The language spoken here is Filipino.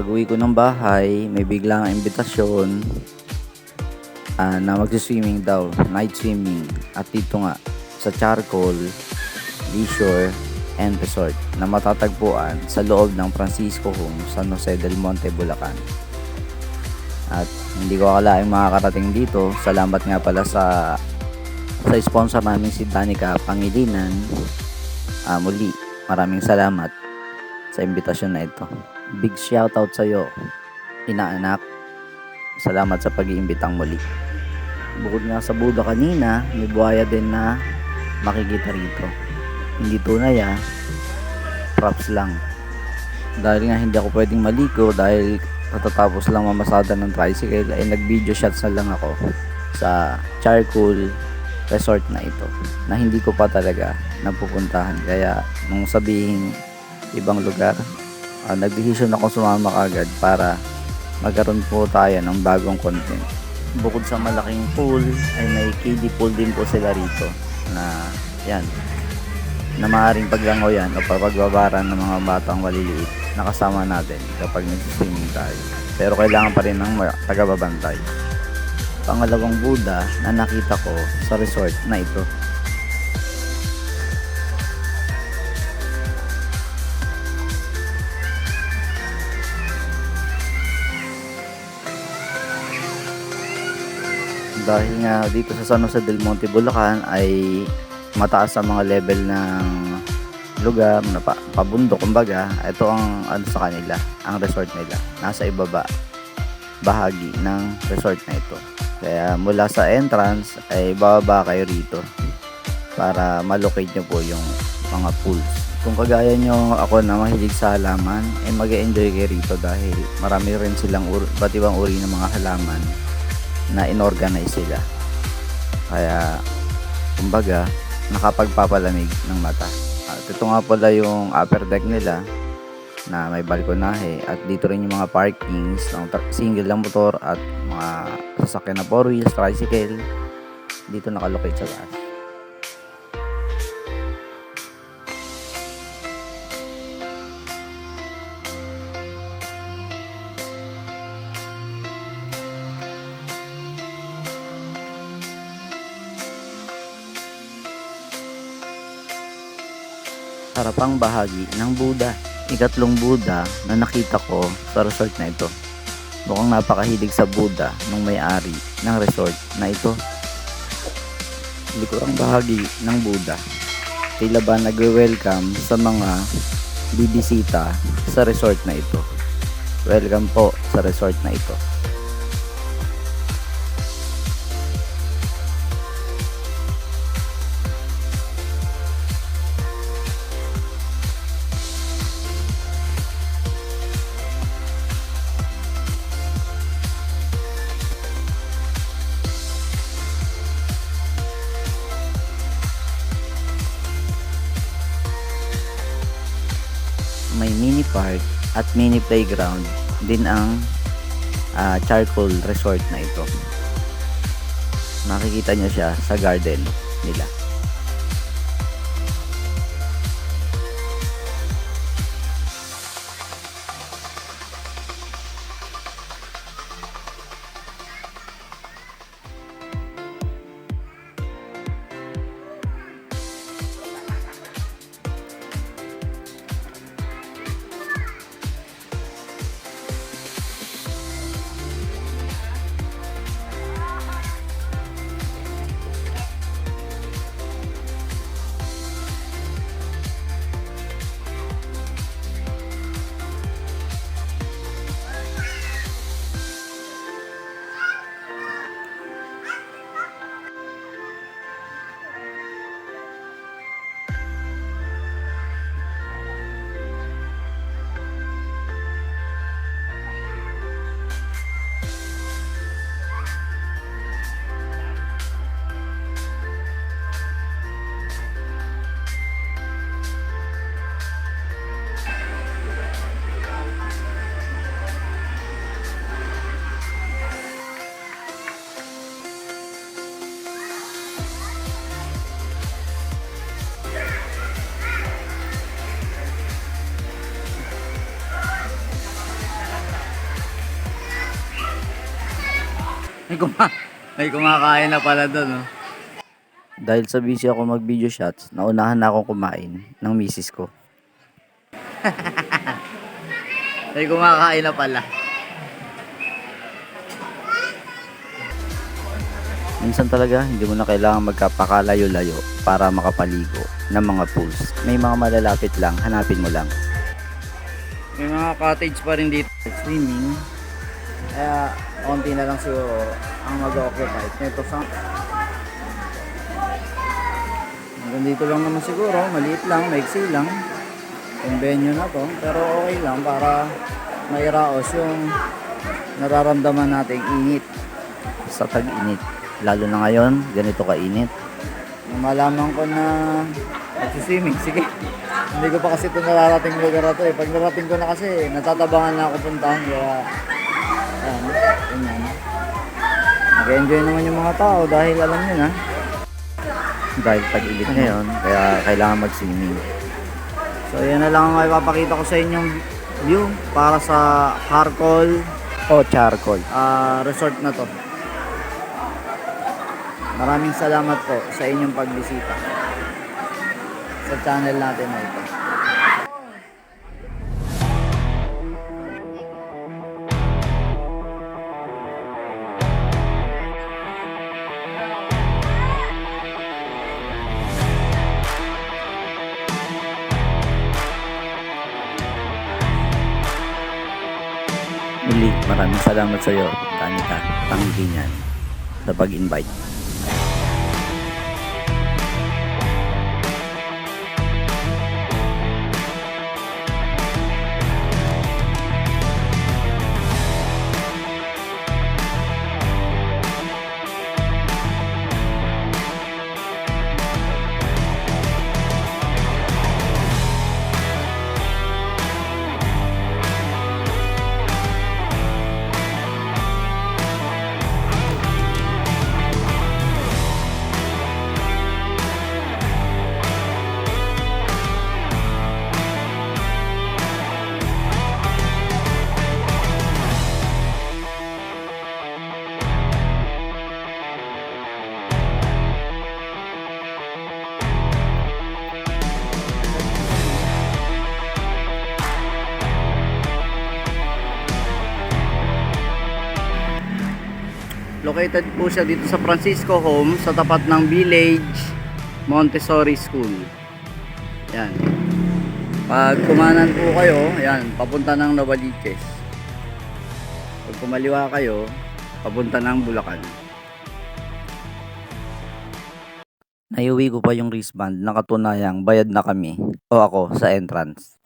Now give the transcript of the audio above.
pag uwi ko ng bahay, may biglang imbitasyon ah, na magsiswimming daw, night swimming. At dito nga, sa Charcoal, Leisure, and Resort na matatagpuan sa loob ng Francisco Home, San Jose del Monte, Bulacan. At hindi ko akalaing makakarating dito. Salamat nga pala sa sa sponsor namin si Danica Pangilinan. Ah, muli, maraming salamat sa imbitasyon na ito. Big shoutout sa iyo, inaanak. Salamat sa pag-iimbitang muli. Bukod nga sa Buda kanina, may buhaya din na makikita rito. Hindi tunay ah, props lang. Dahil nga hindi ako pwedeng maligo dahil katatapos lang mamasada ng tricycle ay nag video shots na lang ako sa charcoal resort na ito na hindi ko pa talaga napupuntahan kaya nung sabihin ibang lugar uh, nagdesisyon ako sumama kagad para magkaroon po tayo ng bagong content bukod sa malaking pool ay may kiddie pool din po sila rito na yan na maaaring paglangoyan o pagbabaran ng mga batang maliliit na kasama natin kapag nag-swimming tayo. Pero kailangan pa rin ng tagababantay. Pangalawang Buddha na nakita ko sa resort na ito. Dahil nga dito sa San Jose del Monte, Bulacan ay mataas ang mga level ng lugar na pa, pabundok kumbaga. Ito ang ano sa kanila ang resort nila. Nasa ibaba bahagi ng resort na ito. Kaya mula sa entrance ay bababa kayo rito para malocate nyo po yung mga pools. Kung kagaya nyo ako na mahilig sa halaman ay mag enjoy kayo rito dahil marami rin silang ur, ba't ibang uri ng mga halaman na inorganize sila. Kaya kumbaga nakapagpapalamig ng mata. At ito nga pala yung upper deck nila na may balkonahe at dito rin yung mga parkings ng single lang motor at mga sasakyan na four wheels, tricycle. Dito nakalocate sa taas. Harapang bahagi ng Buddha. Ikatlong Buddha na nakita ko sa resort na ito. Mukhang napakahilig sa Buddha ng may-ari ng resort na ito. Likurang bahagi ng Buddha. Tila ba nagwe-welcome sa mga bibisita sa resort na ito. Welcome po sa resort na ito. Park at mini playground din ang ah, charcoal resort na ito. Makikita nyo siya sa garden nila. May, kuma may kumakain na pala doon, oh. Dahil sa busy ako mag video shots, naunahan na akong kumain ng misis ko. May kumakain na pala. Minsan talaga, hindi mo na kailangan magkapakalayo-layo para makapaligo ng mga pools. May mga malalapit lang, hanapin mo lang. May mga cottage pa rin dito. Swimming, kaya konti na lang siguro ang mag-occupy. Ito sa... Hanggang dito lang naman siguro, maliit lang, maiksi lang. Yung venue na to, pero okay lang para mairaos yung nararamdaman nating init sa tag-init. Lalo na ngayon, ganito kainit. Malaman ko na magsiswimming, sige. Hindi ko pa kasi ito nararating lugar na to eh. Pag narating ko na kasi, natatabangan na ako puntahan. Kaya, ayan, ganyan. Nag-enjoy naman yung mga tao dahil alam nyo na. Dahil tag-init ngayon, kaya kailangan mag-swimming. So, yan na lang ang ipapakita ko sa inyong view para sa Harcol o Charcoal ah, resort na to. Maraming salamat po sa inyong pagbisita sa channel natin na ito. Maraming salamat sa iyo, Tanika, Pangilinan, sa pag-invite. Located po siya dito sa Francisco Home sa tapat ng Village Montessori School. Yan. Pag kumanan po kayo, yan, papunta ng Novaliches. Pag kumaliwa kayo, papunta ng Bulacan. Naiuwi ko pa yung wristband na katunayang bayad na kami o ako sa entrance.